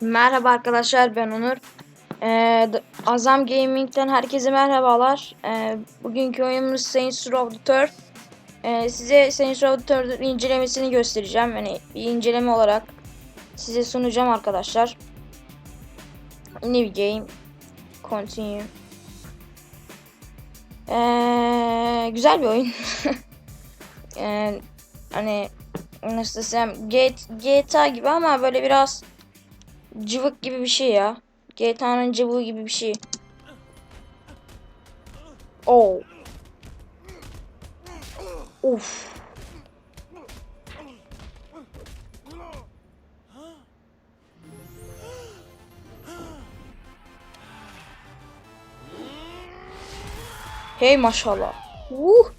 Merhaba arkadaşlar ben Onur. Ee, Azam Gaming'den herkese merhabalar. Ee, bugünkü oyunumuz Saints Row the Third. Ee, size Saints Row the Third'ın incelemesini göstereceğim. Yani bir inceleme olarak size sunacağım arkadaşlar. New game. Continue. Ee, güzel bir oyun. Ee, hani nasıl desem GTA gibi ama böyle biraz cıvık gibi bir şey ya. GTA'nın cıvığı gibi bir şey. Oh. Uf. Hey maşallah. Uh.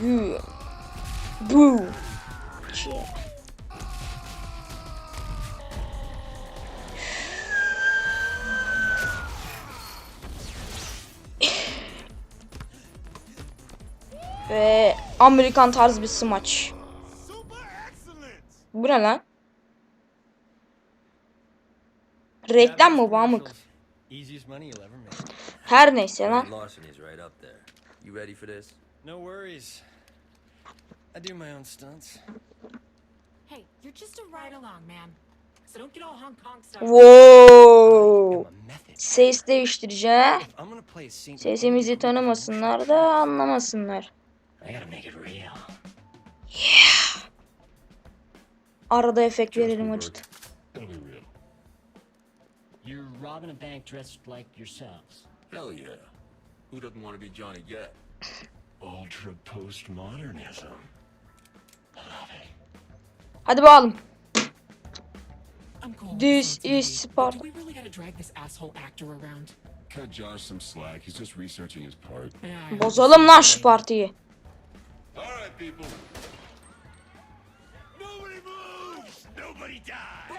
Gü. Bu. Şey. Ve Amerikan tarzı bir smaç. Bu ne lan? Reklam mı bu amık? Easiest money you'll ever make. Her neyse lan. No worries. I do my own stunts. Hey, you're just a ride along, man. So don't get all Hong Kong style. Wow. Ses değiştireceğim. Sesimizi tanımasınlar da anlamasınlar. I gotta make it real. Arada efekt verelim acıdı. You're robbing a bank dressed like yourselves. Hell yeah. Who doesn't want to be Johnny Gat? Ultra postmodernism. Hadi bakalım. I'm cool. This is Sparta. Do we really gotta drag this asshole actor around? Cut Josh some slack. He's just researching his part. Yeah. Bozalım lan şu partiyi. People. Nobody moves! Nobody dies!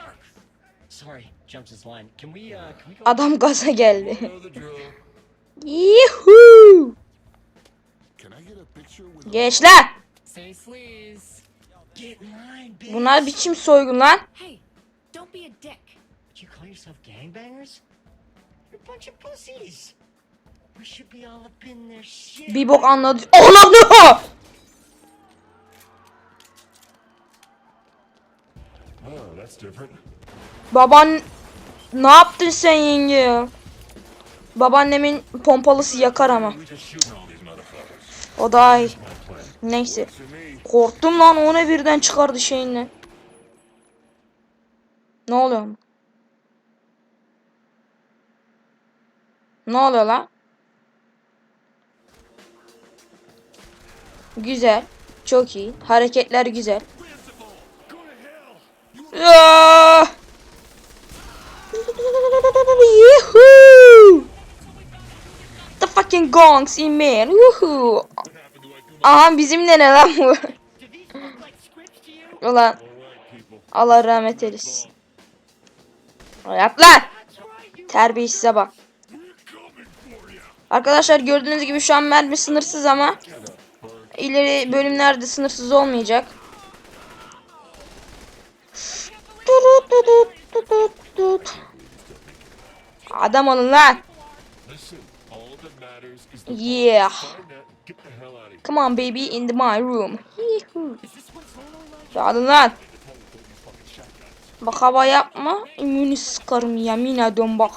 Sorry, jumps his line. Can we, uh, can we go? Adam gaza geldi. Know the drill. Yuhuu. Can I get a picture with Gençler. Say sleaze. Get in line, bitch. Bunlar biçim soygun lan. Hey, don't be a dick. You call yourself gangbangers? You're a bunch of pussies. We should be all up in their shit. Bir bok anladı. Anladı. Oh, Baban ne yaptın sen yenge ya? Babaannemin pompalısı yakar ama. O. My plan. Neyse. Korktum lan o ne birden çıkardı şeyinle. Ne oluyor? Ne oluyor lan? Güzel. Çok iyi. Hareketler güzel. Ya! Yuhuu! The fucking gongs in man. Yuhuu! Aha bizimle ne lan bu? Ulan. Allah rahmet eylesin. Yap lan! Terbiyesize bak. Arkadaşlar gördüğünüz gibi şu an mermi sınırsız ama ileri bölümlerde sınırsız olmayacak. Adam olun lan. Yeah. Come on baby in the my room. Alın lan. Bak hava yapma. İmmünü sıkarım yemin ediyorum bak.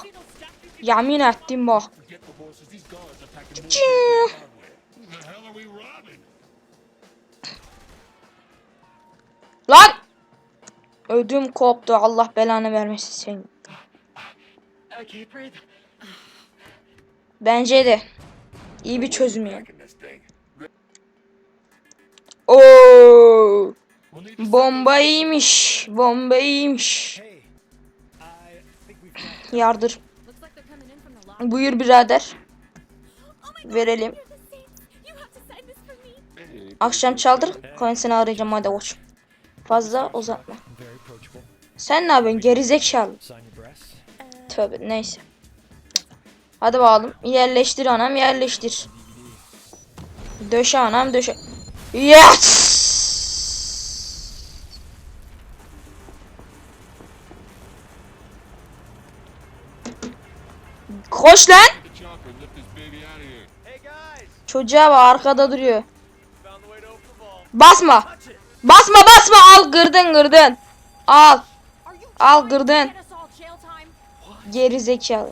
Yemin ettim bak. Lan! Ödüm koptu. Allah belanı vermesin seni. I can't breathe. Bence de. iyi bir çözüm ya. Back in this thing. Oo! Bomba iyiymiş. Bomba iyiymiş. Yardır. Buyur birader. Verelim. Akşam çaldır. Koyun seni arayacağım hadi koç. Fazla uzatma. Sen ne yapıyorsun gerizekalı? Tövbe neyse. Hadi bakalım. Yerleştir anam yerleştir. Döşe anam döşe. Yes! Koş lan. Çocuğa bak arkada duruyor. Basma. Basma basma al gırdın gırdın. Al. Al gırdın. Geri zekalı.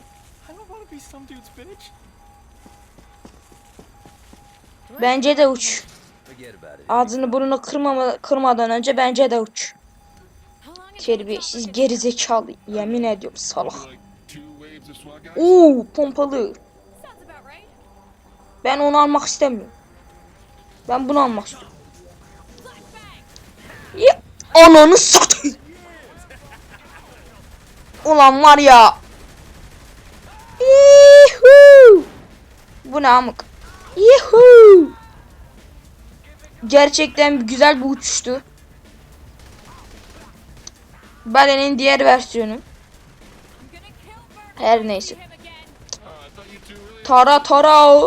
Bence de uç. Ağzını burnunu kırmama, kırmadan önce bence de uç. Terbiyesiz geri zekalı. Yemin ediyorum salak. Oo pompalı. Ben onu almak istemiyorum. Ben bunu almak istiyorum. Ya, ananı satayım. Ulan var ya. Yuhuu. Bu ne amık? Yuhuu. Gerçekten güzel bir uçuştu. Balenin diğer versiyonu. Her neyse. Tara tara.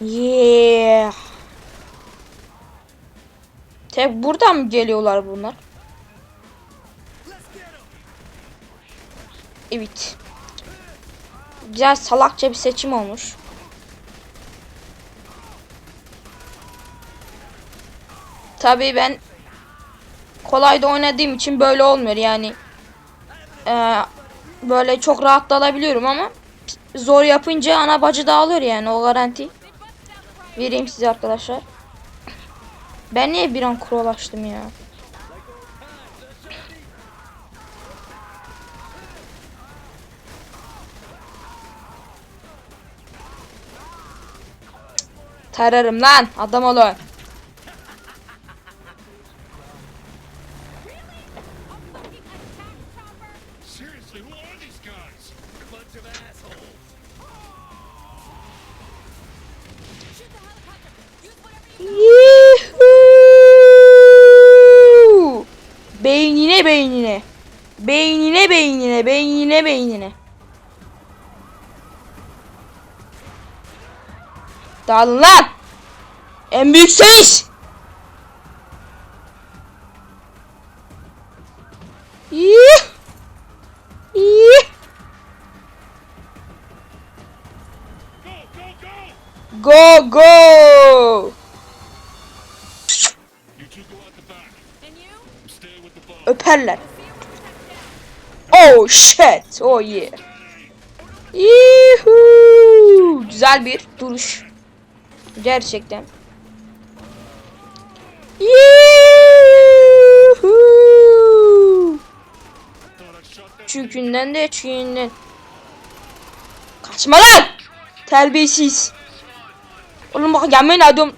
same. Yeah. Tek buradan mı geliyorlar bunlar? Evet. Güzel salakça bir seçim olmuş. Tabii ben kolayda oynadığım için böyle olmuyor yani. Ee, böyle çok rahat dalabiliyorum ama zor yapınca ana bacı dağılıyor yani o garanti. Vereyim size arkadaşlar. Ben niye bir an krolaştım ya? Tararım lan adam olun. Beynine beynine. Beynine beynine beynine beynine. Dağılın lan. En büyük! Yuh! Go, go. Öperler. Oh shit. Oh yeah. Yuhuu. Güzel bir duruş. Gerçekten. Yuhuu. Çükünden de çüğünden. Kaçma lan. Terbiyesiz. Oğlum bak yemin ediyorum.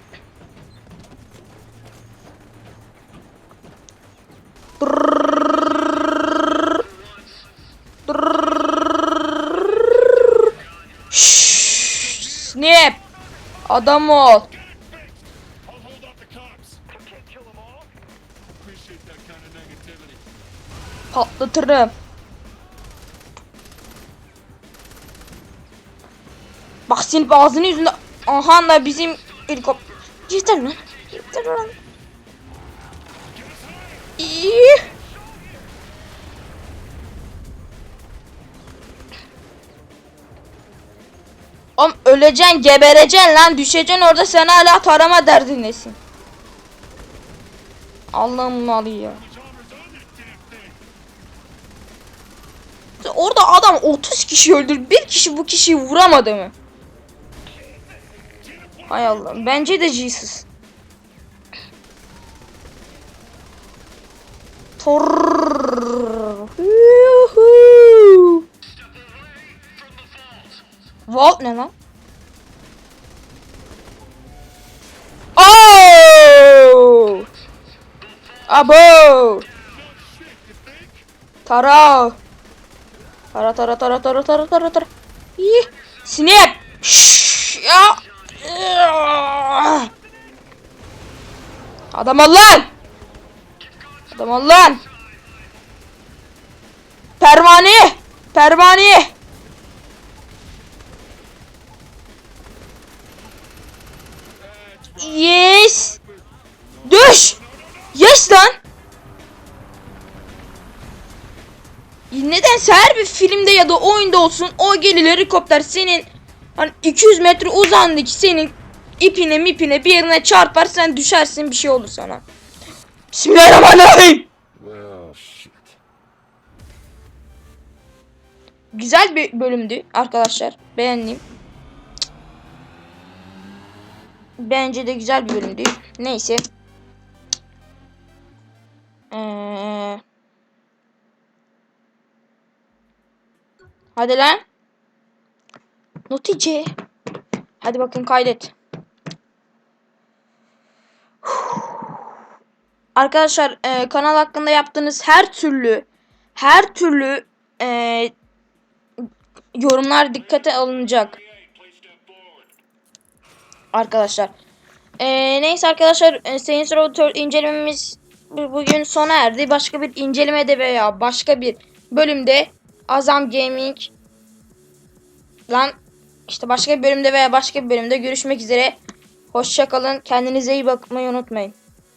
Of negativity. Patlatırım. Bak senin ağzını yüzünde. Aha da bizim helikopter. Yeter lan. Yeter lan. İyi. Öleceksin, gebereceksin lan, düşeceksin orada sen hala tarama derdindesin. Allah'ım malı ya. Orada adam 30 kişi öldürdü. Bir kişi bu kişiyi vuramadı mı? Hay Allah. Bence de Jesus. Tor. Yuhuu. Vault ne lan? Oh! Abo! Tara! Tara tara tara tara tara tara tara. İyi. Snap! Ya! Adam ol lan! Adam ol lan! Pervane! Pervane! Yes! Düş! Yes lan! nedense her bir filmde ya da oyunda olsun o geliyor helikopter senin hani 200 metre uzandaki senin ipine mipine bir yerine çarpar sen düşersin bir şey olur sana. Bismillahirrahmanirrahim. Shit. Güzel bir bölümdü arkadaşlar. Beğendim. Bence de güzel bir bölümdü. Neyse. Ee... Hadi lan. Notice. Hadi bakın kaydet. Arkadaşlar e, kanal hakkında yaptığınız her türlü her türlü e, yorumlar dikkate alınacak. Arkadaşlar. Ee, neyse arkadaşlar e, Saints Row 4 incelememiz bu- bugün sona erdi. Başka bir incelemede veya başka bir bölümde Azam Gaming lan işte başka bir bölümde veya başka bir bölümde görüşmek üzere. Hoşçakalın. Kendinize iyi bakmayı unutmayın.